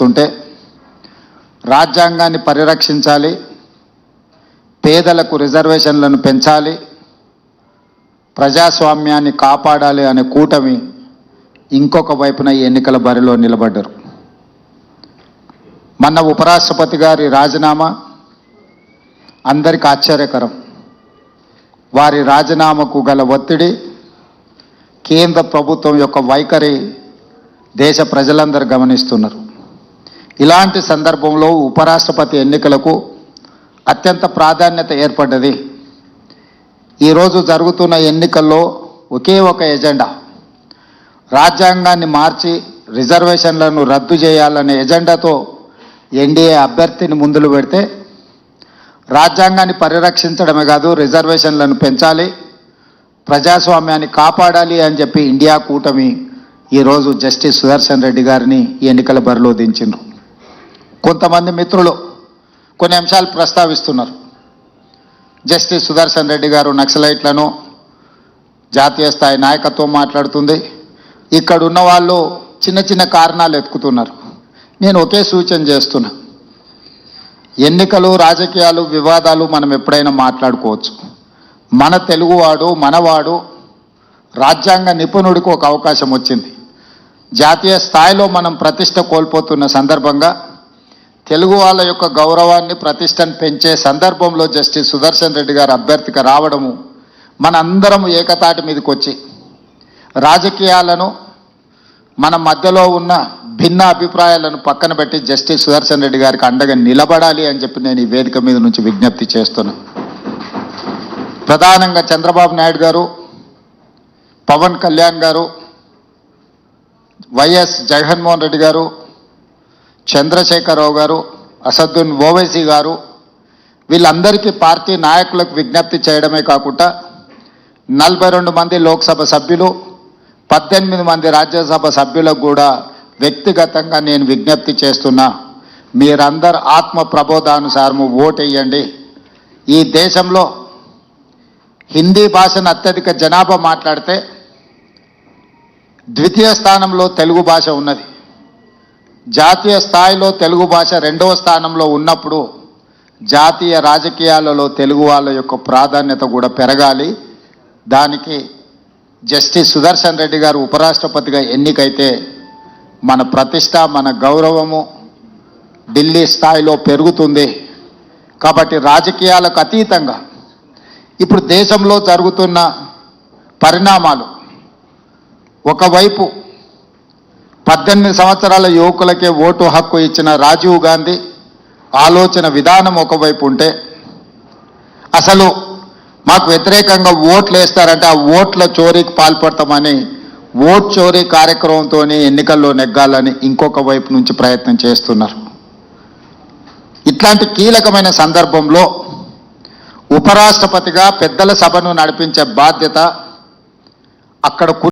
చేస్తుంటే రాజ్యాంగాన్ని పరిరక్షించాలి పేదలకు రిజర్వేషన్లను పెంచాలి ప్రజాస్వామ్యాన్ని కాపాడాలి అనే కూటమి ఇంకొక వైపున ఎన్నికల బరిలో నిలబడ్డారు. మన ఉపరాష్ట్రపతి గారి రాజీనామా అందరికి ఆశ్చర్యకరం. వారి రాజీనామాకు గల ఒత్తిడి కేంద్ర ప్రభుత్వం యొక్క వైఖరి దేశ ప్రజలందరూ గమనిస్తున్నారు. ఇలాంటి సందర్భంలో ఉపరాష్ట్రపతి ఎన్నికలకు అత్యంత ప్రాధాన్యత ఏర్పడ్డది. ఈరోజు జరుగుతున్న ఎన్నికల్లో ఒకే ఒక ఎజెండా రాజ్యాంగాన్ని మార్చి రిజర్వేషన్లను రద్దు చేయాలనే ఎజెండాతో ఎన్డీఏ అభ్యర్థిని ముందులు పెడితే రాజ్యాంగాన్ని పరిరక్షించడమే కాదు రిజర్వేషన్లను పెంచాలి ప్రజాస్వామ్యాన్ని కాపాడాలి అని చెప్పి ఇండియా కూటమి ఈరోజు జస్టిస్ సుదర్శన్ రెడ్డి గారిని ఎన్నికల బరిలో దించిండ్రు కొంతమంది మిత్రులు కొన్ని అంశాలు ప్రస్తావిస్తున్నారు. జస్టిస్ సుదర్శన్ రెడ్డి గారు నక్సలైట్లను జాతీయ స్థాయి నాయకత్వం మాట్లాడుతుంది. ఇక్కడ ఉన్న వాళ్ళు చిన్న చిన్న కారణాలు ఎత్తుకుతున్నారు. నేను ఒకే సూచన చేస్తున్నా. ఎన్నికలు రాజకీయాలు వివాదాలు మనం ఎప్పుడైనా మాట్లాడుకోవచ్చు. మన తెలుగువాడు మనవాడు రాజ్యాంగ నిపుణుడికి ఒక అవకాశం వచ్చింది. జాతీయ స్థాయిలో మనం ప్రతిష్ట కోల్పోతున్న సందర్భంగా తెలుగు వాళ్ళ యొక్క గౌరవాన్ని ప్రతిష్టను పెంచే సందర్భంలో జస్టిస్ సుదర్శన్ రెడ్డి గారు అభ్యర్థిగా రావడము మనందరం ఏకతాటి మీదకి వచ్చి రాజకీయాలను మన మధ్యలో ఉన్న భిన్న అభిప్రాయాలను పక్కన పెట్టి జస్టిస్ సుదర్శన్ రెడ్డి గారికి అండగా నిలబడాలి అని చెప్పి నేను ఈ వేదిక మీద నుంచి విజ్ఞప్తి చేస్తున్నా. ప్రధానంగా చంద్రబాబు నాయుడు గారు పవన్ కళ్యాణ్ గారు వైఎస్ జగన్మోహన్ రెడ్డి గారు చంద్రశేఖరరావు గారు అసదుద్దీన్ ఓవైసీ గారు వీళ్ళందరికీ పార్టీ నాయకులకు విజ్ఞప్తి చేయడమే కాకుండా నలభై రెండు మంది లోక్సభ సభ్యులు పద్దెనిమిది మంది రాజ్యసభ సభ్యులకు కూడా వ్యక్తిగతంగా నేను విజ్ఞప్తి చేస్తున్నా. మీరందరు ఆత్మ ప్రబోధానుసారము ఓటేయండి. ఈ దేశంలో హిందీ భాషను అత్యధిక జనాభా మాట్లాడితే ద్వితీయ స్థానంలో తెలుగు భాష ఉన్నది. జాతీయ స్థాయిలో తెలుగు భాష రెండవ స్థానంలో ఉన్నప్పుడు జాతీయ రాజకీయాలలో తెలుగు వాళ్ళ యొక్క ప్రాధాన్యత కూడా పెరగాలి. దానికి జస్టిస్ సుదర్శన్ రెడ్డి గారు ఉపరాష్ట్రపతిగా ఎన్నికైతే మన ప్రతిష్ట మన గౌరవము ఢిల్లీ స్థాయిలో పెరుగుతుంది. కాబట్టి రాజకీయాలకు అతీతంగా ఇప్పుడు దేశంలో జరుగుతున్న పరిణామాలు ఒకవైపు పద్దెనిమిది సంవత్సరాల యువకులకే ఓటు హక్కు ఇచ్చిన రాజీవ్ గాంధీ ఆలోచన విధానం ఒకవైపు ఉంటే అసలు మాకు వ్యతిరేకంగా ఓట్లు వేస్తారంటే ఆ ఓట్ల చోరీకి పాల్పడతామని ఓట్ చోరీ కార్యక్రమంతో ఎన్నికల్లో నెగ్గాలని ఇంకొక వైపు నుంచి ప్రయత్నం చేస్తున్నారు. ఇట్లాంటి కీలకమైన సందర్భంలో ఉపరాష్ట్రపతిగా పెద్దల సభను నడిపించే బాధ్యత అక్కడ